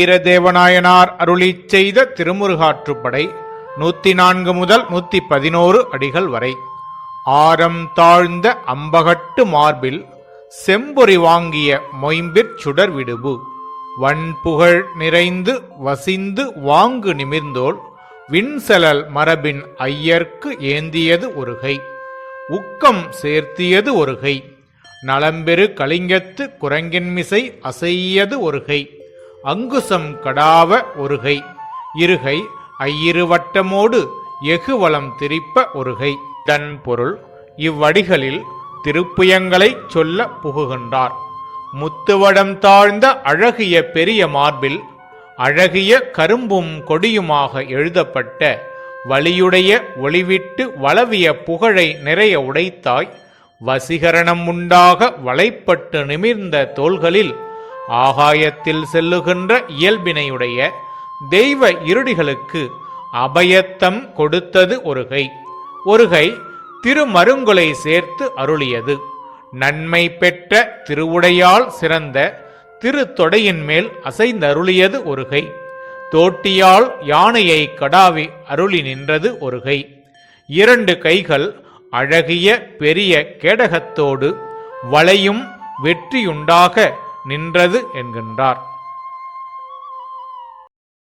வீரதேவநாயனார் அருளிச் செய்த திருமுருகாற்றுப்படை நூத்தி நான்கு முதல் நூத்தி பதினோரு அடிகள் வரை. ஆரம் தாழ்ந்த அம்பகட்டு மார்பில் செம்பொறி வாங்கிய மொயம்பிற் சுடர் விடுபு. வன்புகழ் நிறைந்து வசிந்து வாங்கு நிமிர்ந்தோள் விண்செலல் மரபின் ஐயர்க்கு ஏந்தியது ஒருகை. உக்கம் சேர்த்தியது ஒருகை. நலம்பெரு கலிங்கத்து குரங்கின்மிசை அசையது ஒருகை. அங்குசம் கடாவ ஒருகை. இருகை ஐயிருவட்டமோடு எகுவலம் திரிப்ப ஒருகை. தன் பொருள் இவ்வடிகளில் திருப்புயங்களைச் சொல்ல புகுகின்றார். முத்துவடம் தாழ்ந்த அழகிய பெரிய மார்பில் அழகிய கரும்பும் கொடியுமாக எழுதப்பட்ட வலியுடைய ஒளிவிட்டு வளவிய புகழை நிறைய உடைத்தாய். வசீகரணம் உண்டாக வளைப்பட்டு நிமிர்ந்த தோள்களில் ஆகாயத்தில் செல்லுகின்ற இயல்பினையுடைய தெய்வ இருடிகளுக்கு அபயத்தம் கொடுத்தது ஒருகை. ஒருகை திருமருங்குலை சேர்த்து அருளியது. நன்மை பெற்ற திருவுடையால் சிறந்த திருத்தொடையின் மேல் அசைந்தருளியது ஒருகை. தோட்டியால் யானையை கடாவி அருளி நின்றது ஒருகை. இரண்டு கைகள் அழகிய பெரிய கேடகத்தோடு வளையும் வெற்றியுண்டாக நின்றது என்கின்றார்.